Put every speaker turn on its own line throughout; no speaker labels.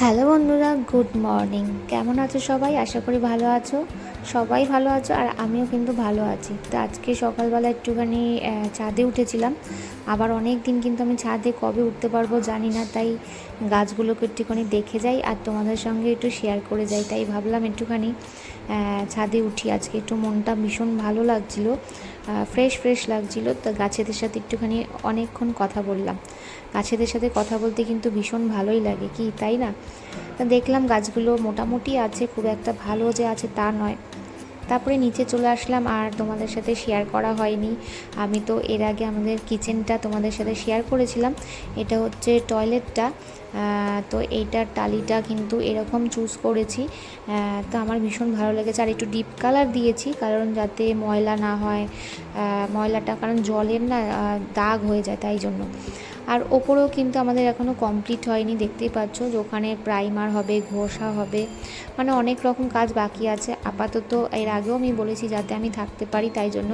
Hello বন্ধুরা, good morning. কেমন আছো সবাই? আশা করি ভালো আছো। সবাই ভালো আছো আর আমিও কিন্তু ভালো আছি। তো আজকে সকালবেলা একটুখানি ছাদে উঠেছিলাম। আবার অনেক দিন কিন্তু আমি ছাদে কবে উঠতে পারব জানি না, তাই গাছগুলোকে একটুখানি দেখে যাই আর তোমাদের সঙ্গে একটু শেয়ার করে যাই। তাই ভাবলাম একটুখানি ছাদে উঠি। আজকে একটু মনটা ভীষণ ভালো লাগছিল ফ্রেশ ফ্রেশ লাগছিল। তো গাছেদের সাথে একটুখানি অনেকক্ষণ কথা বললাম। গাছেদের সাথে কথা বলতে কিন্তু ভীষণ ভালোই লাগে, কি তাই না? তা দেখলাম গাছগুলো মোটামুটি আছে, খুব একটা ভালো যে আছে তা নয়। তারপরে নিচে চলে আসলাম আর তোমাদের সাথে শেয়ার করা হয়নি। আমি তো এর আগে আমাদের কিচেনটা তোমাদের সাথে শেয়ার করেছিলাম। এটা হচ্ছে টয়লেটটা তো এইটার টালিটা কিন্তু এরকম চুজ করেছি। তো আমার ভীষণ ভালো লেগেছে। আর একটু ডিপ কালার দিয়েছি, কারণ যাতে ময়লা না হয়। ময়লাটা কারণ জলের না দাগ হয়ে যায় তাই জন্য। আর ওপরেও কিন্তু আমাদের এখনও কমপ্লিট হয়নি, দেখতেই পাচ্ছ। যে ওখানে প্রাইমার হবে, ঘষা হবে মানে অনেক রকম কাজ বাকি আছে। আপাতত এর আগেও আমি বলেছি যাতে আমি থাকতে পারি, তাই জন্য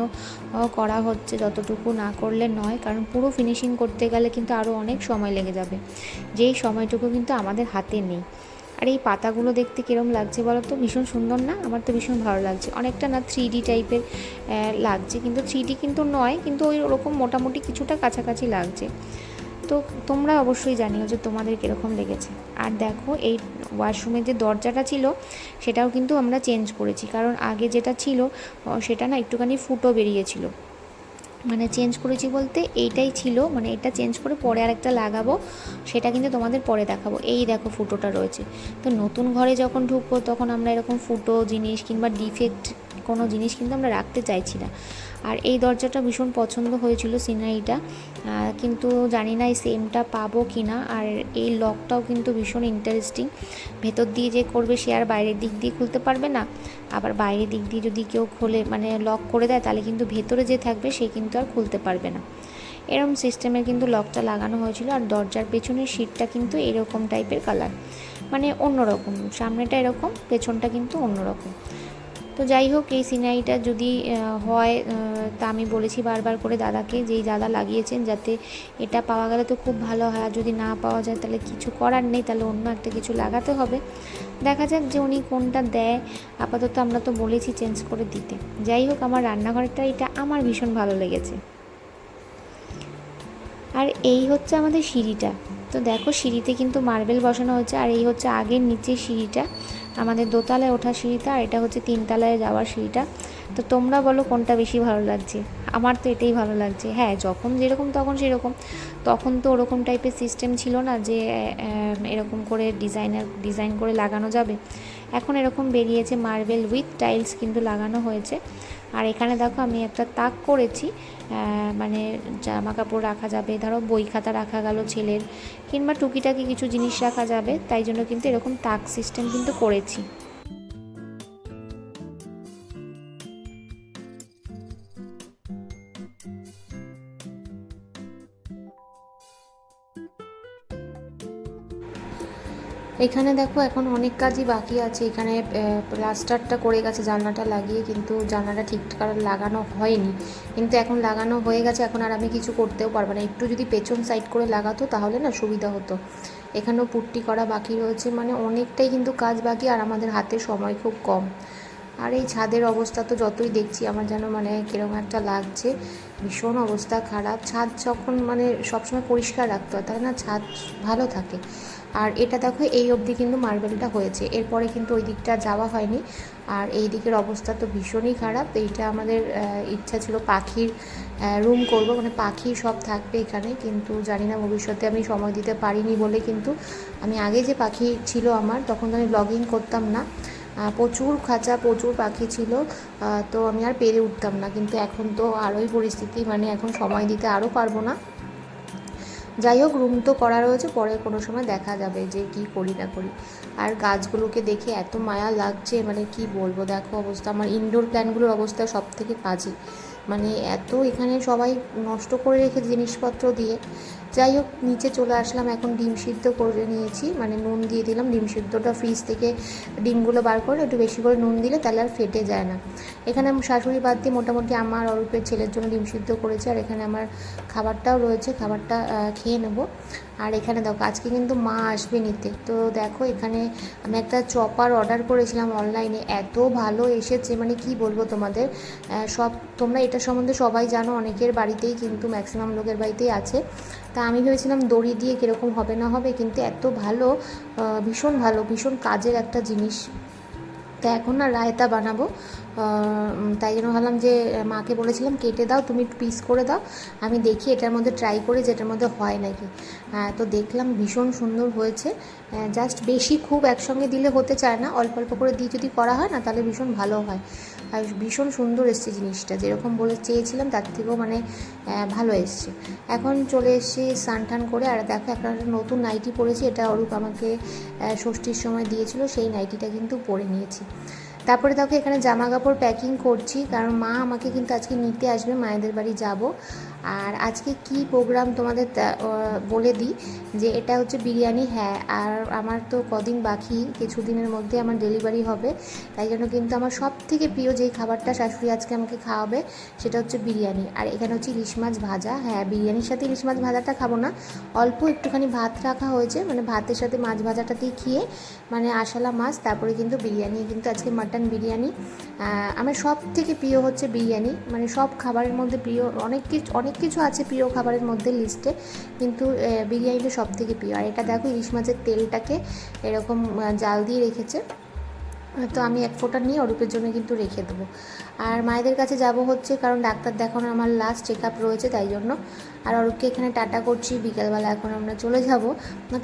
করা হচ্ছে। যতটুকু না করলে নয়, কারণ পুরো ফিনিশিং করতে গেলে কিন্তু আরও অনেক সময় লেগে যাবে। যেই সময়টুকু কিন্তু আমাদের হাতে নেই। আর এই পাতাগুলো দেখতে কিরম লাগছে বলো তো? ভীষণ সুন্দর না? আমার তো ভীষণ ভালো লাগছে। অনেকটা না থ্রি ডি টাইপের লাগছে। কিন্তু থ্রি ডি কিন্তু নয়, কিন্তু ওই ওরকম মোটামুটি কিছুটা কাছাকাছি লাগছে। তো তোমরা অবশ্যই জানিও যে তোমাদের কীরকম লেগেছে। আর দেখো, এই ওয়াশরুমের যে দরজাটা ছিল, সেটাও কিন্তু আমরা চেঞ্জ করেছি। কারণ আগে যেটা ছিল সেটা না একটুখানি ফুটো বেরিয়েছিল। মানে চেঞ্জ করেছি বলতে এইটাই ছিল মানে এটা চেঞ্জ করে পরে আরেকটা লাগাবো, সেটা কিন্তু তোমাদের পরে দেখাবো। এই দেখো ফুটোটা রয়েছে। তো নতুন ঘরে যখন ঢুকবো, তখন আমরা এরকম ফুটো জিনিস কিংবা ডিফেক্ট কোনো জিনিস কিন্তু আমরা রাখতে চাইছি না। আর এই দরজাটা ভীষণ পছন্দ হয়েছিল সিনারিটা কিন্তু জানি না এই সেমটা পাবো কি না আর এই লকটাও কিন্তু ভীষণ ইন্টারেস্টিং ভেতর দিয়ে যে করবে সে আর বাইরের দিক দিয়ে খুলতে পারবে না। আবার বাইরের দিক দিয়ে যদি কেউ খোলে মানে লক করে দেয়, তাহলে কিন্তু ভেতরে যে থাকবে সে কিন্তু আর খুলতে পারবে না। এরকম সিস্টেমের কিন্তু লকটা লাগানো হয়েছিল, আর দরজার পেছনের সিটটা কিন্তু এরকম টাইপের কালার মানে অন্যরকম, সামনেটা এরকম, পেছনটা কিন্তু অন্যরকম। তো যাই হোক, এই সিনারিটা যদি হয় তা আমি বলেছি বারবার করে দাদাকে যেই দাদা লাগিয়েছেন যাতে এটা পাওয়া গেলে তো খুব ভালো হয়। আর যদি না পাওয়া যায়, তাহলে কিছু করার নেই, তাহলে অন্য একটা কিছু লাগাতে হবে। দেখা যাক যে উনি কোনটা দেয়। আপাতত আমরা তো বলেছি চেঞ্জ করে দিতে। যাই হোক, আমার রান্নাঘরটা, এটা আমার ভীষণ ভালো লেগেছে। আর এই হচ্ছে আমাদের সিঁড়িটা। তো দেখো সিঁড়িতে কিন্তু মার্বেল বসানো হচ্ছে আর এই হচ্ছে আগের নিচের সিঁড়িটা। আমাদের দোতলায় ওঠা সিঁড়িটা, আর এটা হচ্ছে তিনতলায় যাওয়ার সিঁড়িটা। তো তোমরা বলো কোনটা বেশি ভালো লাগছে? আমার তো এটাই ভালো লাগছে। হ্যাঁ যখন যেরকম তখন সেরকম। তখন তো ওরকম টাইপের সিস্টেম ছিল না যে এরকম করে ডিজাইনার ডিজাইন করে লাগানো যাবে। এখন এরকম বেরিয়েছে মার্বেল উইথ টাইলস কিন্তু লাগানো হয়েছে। আর এখানে দেখো আমি একটা তাক করেছি মানে জামা কাপড় রাখা যাবে, ধরো বই খাতা রাখা গেল ছেলের, কিংবা টুকিটাকি কিছু জিনিস রাখা যাবে, তাই জন্য কিন্তু এরকম তাক সিস্টেম কিন্তু করেছি। এখানে দেখো এখন অনেক কাজই বাকি আছে। এখানে প্লাস্টারটা করে গেছে, জানলাটা লাগিয়ে, কিন্তু জানলাটা ঠিকঠাক লাগানো হয়নি। কিন্তু এখন লাগানো হয়ে গেছে, এখন আর আমি কিছু করতেও পারব না। একটু যদি পেছন সাইড করে লাগাতো, তাহলে না সুবিধা হতো। এখানেও পুট্টি করা বাকি রয়েছে মানে অনেকটাই কিন্তু কাজ বাকি, আর আমাদের হাতে সময় খুব কম। আর এই ছাদের অবস্থা তো যতই দেখছি, আমার যেন মানে কীরকম একটা লাগছে। ভীষণ অবস্থা খারাপ। ছাদ যখন মানে সবসময় পরিষ্কার রাখতে হয়, তাহলে না ছাদ ভালো থাকে। আর এটা দেখো, এই অবধি কিন্তু মার্বেলটা হয়েছে। এরপরে কিন্তু ওই দিকটা যাওয়া হয়নি। আর এই দিকের অবস্থা তো ভীষণই খারাপ। এইটা আমাদের ইচ্ছা ছিল পাখির রুম করব। মানে পাখি সব থাকবে এখানে, কিন্তু জানি না ভবিষ্যতে আমি সময় দিতে পারিনি বলে কিন্তু আমি আগে যে পাখি ছিল আমার, তখন তো আমি ব্লগিং করতাম না। প্রচুর খাঁচা, প্রচুর পাখি ছিল। তো আমি আর পেরে উঠতাম না। কিন্তু এখন তো আরোই পরিস্থিতি মানে এখন সময় দিতে আরও পারব না। যাই হোক রুম তো করা রয়েছে, পরে কোনো সময় দেখা যাবে যে কি করি না করি। আর গাছগুলোকে দেখে এত মায়া লাগছে মানে কি বলব? দেখো অবস্থা, আমার ইনডোর প্ল্যান্টগুলোর অবস্থা সব থেকে বাজে। মানে এত এখানে সবাই নষ্ট করে রেখে জিনিসপত্র দিয়ে। যাই হোক, নিচে চলে আসলাম, এখন ডিম সিদ্ধ করে নিয়েছি। মানে নুন দিয়ে দিলাম, ডিম সিদ্ধটা ফ্রিজ থেকে ডিমগুলো বার করে একটু বেশি করে নুন দিলে তাহলে আর ফেটে যায় না। এখানে আমি শাশুড়ি বাদ দিয়ে মোটামুটি আমার অরূপের ছেলের জন্য ডিম সিদ্ধ করেছি, আর এখানে আমার খাবারটাও রয়েছে, খাবারটা খেয়ে নেব। আর এখানে দেখো, আজকে কিন্তু মা আসবে নিতে। তো দেখো, এখানে আমি একটা চপার অর্ডার করেছিলাম অনলাইনে এত ভালো এসেছে মানে কি বলব তোমাদের? সব তোমরা এটা সম্বন্ধে সবাই জানো, অনেকের বাড়িতেই কিন্তু ম্যাক্সিমাম লোকের বাড়িতেই আছে। তা আমি ভেবেছিলাম দড়ি দিয়ে কীরকম হবে না হবে, কিন্তু এত ভালো ভীষণ ভালো, ভীষণ কাজের একটা জিনিস। তা এখন না রায়তা বানাবো। তাই জন্য ভাবলাম যে মাকে বলেছিলাম, কেটে দাও, তুমি পিস করে দাও, আমি দেখি এটার মধ্যে ট্রাই করি যেটার মধ্যে হয় নাকি। তো দেখলাম ভীষণ সুন্দর হয়েছে। জাস্ট বেশি খুব একসঙ্গে দিলে হতে চায় না, অল্প অল্প করে দিয়ে যদি করা হয় না, তাহলে ভীষণ ভালো হয়। আর ভীষণ সুন্দর এসছে জিনিসটা, যেরকম বলে চেয়েছিলাম, তার থেকেও মানে ভালো এসছে। এখন চলে এসেছি স্নান টান করে, আর দেখো একটা নতুন নাইটি পরেছি, এটা অরূপ আমাকে ষষ্ঠীর সময় দিয়েছিল, সেই নাইটিটা কিন্তু পরে নিয়েছি। তারপরে দেখো এখানে জামা কাপড় প্যাকিং করছি, কারণ মা আমাকে কিন্তু আজকে নিতে আসবে, মায়েদের বাড়ি যাব। আর আজকে কি প্রোগ্রাম তোমাদের বলে দিই যে এটা হচ্ছে বিরিয়ানি হ্যাঁ আর আমার তো কদিন বাকি, কিছুদিনের মধ্যে আমার ডেলিভারি হবে, তাই জন্য কিন্তু আমার সব থেকে প্রিয় যেই খাবারটা শাশুড়ি আজকে আমাকে খাওয়াবে সেটা হচ্ছে বিরিয়ানি। আর এখানে হচ্ছে ইলিশ মাছ ভাজা হ্যাঁ বিরিয়ানির সাথে ইলিশ মাছ ভাজাটা খাব না, অল্প একটুখানি ভাত রাখা হয়েছে মানে ভাতের সাথে মাছ ভাজাটাতেই খেয়ে মানে আশালা মাছ, তারপরে কিন্তু বিরিয়ানি, কিন্তু আজকে মাটন বিরিয়ানি আমার সব থেকে প্রিয় হচ্ছে বিরিয়ানি মানে সব খাবারের মধ্যে প্রিয়, অনেক কিছু, অনেক কিছু আছে প্রিয় খাবারের মধ্যে লিস্টে কিন্তু বিরিয়ানিটা সব থেকে প্রিয়। আর এটা দেখো, ইলিশ মাছের তেলটাকে এরকম জাল দিয়ে রেখেছে। তো আমি এক ফোঁটা নিয়ে অরূপের জন্য কিন্তু রেখে দেবো। আর মায়েদের কাছে যাব হচ্ছে, কারণ ডাক্তার দেখানো আমার লাস্ট চেক আপ রয়েছে, তাই জন্য আর অরূপকে এখানে টাটা করছি, বিকেলবেলা এখন আমরা চলে যাব।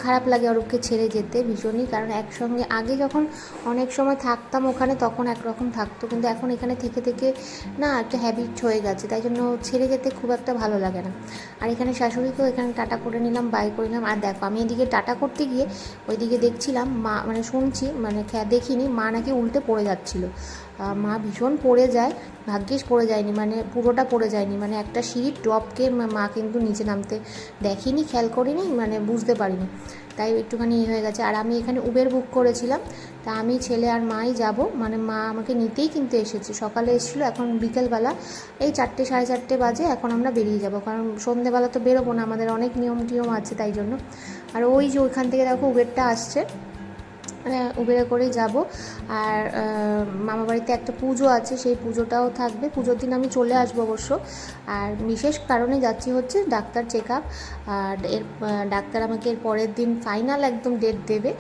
খারাপ লাগে অরূপকে ছেড়ে যেতে ভীষণই, কারণ একসঙ্গে, আগে যখন অনেক সময় থাকতাম ওখানে, তখন একরকম থাকতো, কিন্তু এখন এখানে থেকে থেকে না একটা হ্যাবিট হয়ে গেছে, তাই জন্য ছেড়ে যেতে খুব একটা ভালো লাগে না। আর এখানে শাশুড়িকেও এখানে টাটা করে নিলাম বাই করে নিলাম। আর দেখো, আমি এদিকে টাটা করতে গিয়ে ওইদিকে দেখছিলাম মা মানে শুনছি মানে দেখিনি, মা নাকি উল্টে পড়ে যাচ্ছিল। মা ভীষণ পড়ে যায়, ভাগ্যিস পড়ে যায়নি মানে পুরোটা পড়ে যায়নি মানে একটা সিঁড়ির টপকে মা- কিন্তু নিচে নামতে দেখিনি, খেয়াল করিনি মানে বুঝতে পারিনি। তাই একটুখানি ইয়ে হয়ে গেছে। আর আমি এখানে উবের বুক করেছিলাম, তা আমি ছেলে আর মাই যাব মানে মা আমাকে নিতেই কিন্তু এসেছে। সকালে এসেছিল, এখন বিকেলবেলা, এই চারটে সাড়ে চারটে বাজে, এখন আমরা বেরিয়ে যাব, কারণ সন্ধেবেলা তো বেরোবো না, আমাদের অনেক নিয়ম টিয়ম আছে তাই জন্য। আর ওই যে ওইখান থেকে দেখো উবেরটা আসছে আহ, উবেরে করেই যাব। আর মামা বাড়িতে একটা পুজো আছে সেই পুজোটাও থাকবে। পুজোর দিন আমি চলে আসব অবশ্য। আর বিশেষ কারণে যাচ্ছি হচ্ছে ডাক্তার চেক আপ আর এর ডাক্তার আমাকে এর পরের দিন ফাইনাল একদম ডেট দেবে।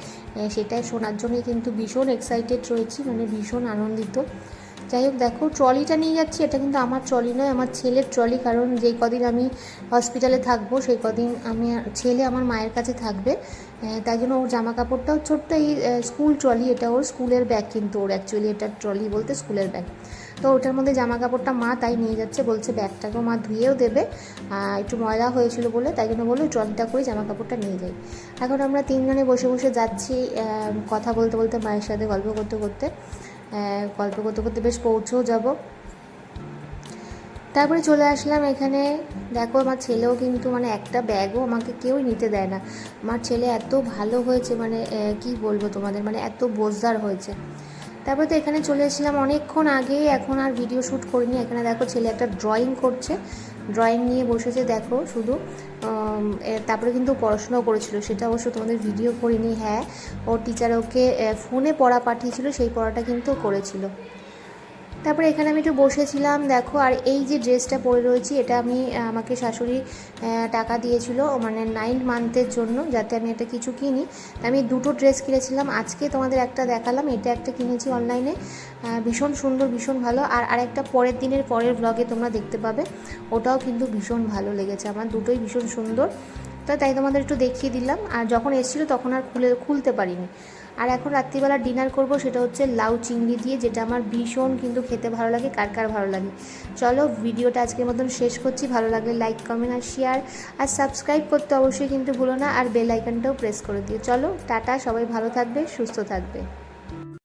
সেটাই শোনার জন্যই কিন্তু ভীষণ এক্সাইটেড রয়েছি মানে ভীষণ আনন্দিত। যাই হোক, দেখো, ট্রলিটা নিয়ে যাচ্ছি। এটা কিন্তু আমার ট্রলি নয়, আমার ছেলের ট্রলি, কারণ যেই কদিন আমি হসপিটালে থাকব, সেই কদিন আমি ছেলে আমার মায়ের কাছে থাকবে। তাই জন্য ওর জামা কাপড়টাও ছোট্ট, এই স্কুল ট্রলি, এটা ওর স্কুলের ব্যাগ কিন্তু ওর অ্যাকচুয়ালি এটা ট্রলি বলতে স্কুলের ব্যাগ। তো ওটার মধ্যে জামা কাপড়টা মা তাই নিয়ে যাচ্ছে, বলছে ব্যাগটাকেও মা ধুয়েও দেবে। একটু ময়লা হয়েছিল বলে, তাই জন্য বলল ট্রলিটা করে জামা কাপড়টা নিয়ে যাই। এখন আমরা তিনজনে বসে বসে যাচ্ছি কথা বলতে বলতে মায়ের সাথে গল্প করতে করতে। গল্প করতে করতে বেশ পৌঁছেও যাব। তারপরে চলে আসলাম এখানে। দেখো, আমার ছেলেও কিন্তু মানে একটা ব্যাগও আমাকে কেউই নিতে দেয় না। আমার ছেলে এত ভালো হয়েছে মানে কি বলব তোমাদের মানে এত বোঝদার হয়েছে। তারপরে তো এখানে চলে এসেছিলাম অনেকক্ষণ আগে এখন আর ভিডিও শ্যুট করিনি। এখানে দেখো, ছেলে একটা ড্রয়িং করছে। ড্রয়িং নিয়ে বসেছে দেখো শুধু তারপরে কিন্তু পড়াশোনাও করেছিল। সেটা অবশ্য তোমাদের ভিডিও করিনি হ্যাঁ। ও টিচার ওকে ফোনে পড়া পাঠিয়েছিল, সেই পড়াটা কিন্তু করেছিল। তারপরে এখানে আমি একটু বসেছিলাম, দেখো, আর এই যে ড্রেসটা পরে রয়েছি, এটা আমি আমাকে শাশুড়ি টাকা দিয়েছিল মানে নাইন মান্থের জন্য, যাতে আমি এটা কিছু কিনি। আমি দুটো ড্রেস কিনেছিলাম, আজকে তোমাদের একটা দেখালাম, এটা একটা কিনেছি অনলাইনে ভীষণ সুন্দর, ভীষণ ভালো, আর আরেকটা পরের দিনের পরের ব্লগে তোমরা দেখতে পাবে, ওটাও কিন্তু ভীষণ ভালো লেগেছে, আমার দুটোই ভীষণ সুন্দর। তো তাই তোমাদের একটু দেখিয়ে দিলাম। আর যখন এসেছিল তখন আর খুলে, খুলতে পারিনি। আর এখন রাত্রিবেলা ডিনার করব সেটা হচ্ছে লাউ চিংড়ি দিয়ে, যেটা আমার ভীষণ কিন্তু খেতে ভালো লাগে, কার কার ভালো লাগে। চলো, ভিডিওটা আজকের মতন শেষ করছি। ভালো লাগলে লাইক কমেন্ট আর শেয়ার আর সাবস্ক্রাইব করতে অবশ্যই কিন্তু ভুলো না। আর বেল আইকনটাও প্রেস করে দিও। চলো, টাটা, সবাই ভালো থাকবে, সুস্থ থাকবে।